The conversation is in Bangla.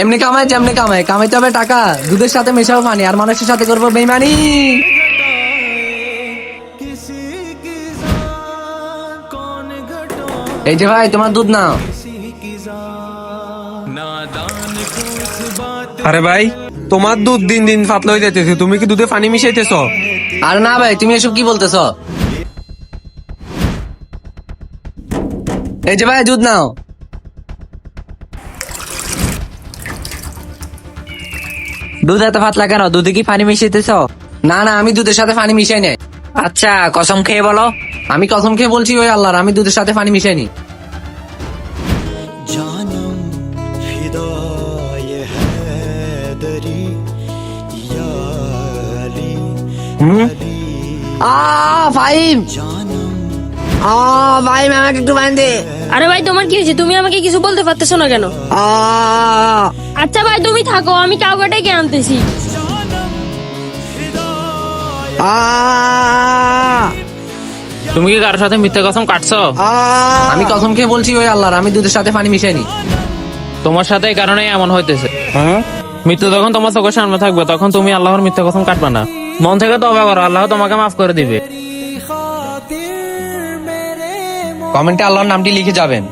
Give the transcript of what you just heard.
এমনি কামাই যেমনি কামাই। কামাইতে হবে টাকা। দুধের সাথে মেশাবো পানি আর মানুষের সাথে করব বেইমানি। এই যে ভাই তোমার দুধ নাও। আরে ভাই তোমার দুধ দিন দিন পাতলা হয়ে যাইতেছে। তুমি কি দুধে পানি মিশাইতেছ? আর না ভাই তুমি এসব কি বলতেছ? এই যে ভাই দুধ নাও। দুধ এত পাতলা কেন দুধে কি পানি মিশিয়েছ না না আমি দুধের সাথে পানি মিশাই নাই। আচ্ছা কসম খেয়ে বলো। আমি কসম খেয়ে বলছি ওই আল্লাহর আমি দুধের সাথে পানি মিশাইনি। আরে ভাই তোমার কি হয়েছে? তুমি আমাকে কিছু বলতে পারতেছো না কেন? ভাই তুমি থাকো আমি আনতেছি। তুমি কি কারোর সাথে মিথ্যে কসম কাটছো? আমি কসম খেয়ে বলছি ওই আল্লাহর আমি দুধের সাথে পানি মিশাইনি। তোমার সাথে এই কারণেই এমন হইতেছে। মৃত্যু যখন তোমার চোখের সামনে থাকবে তখন তুমি আল্লাহর মিথ্যে কসম কাটবা না। মন থেকে তবা করো আল্লাহ তোমাকে মাফ করে দিবে। কমেন্টে আল্লাহর নামটি লিখে যাবেন।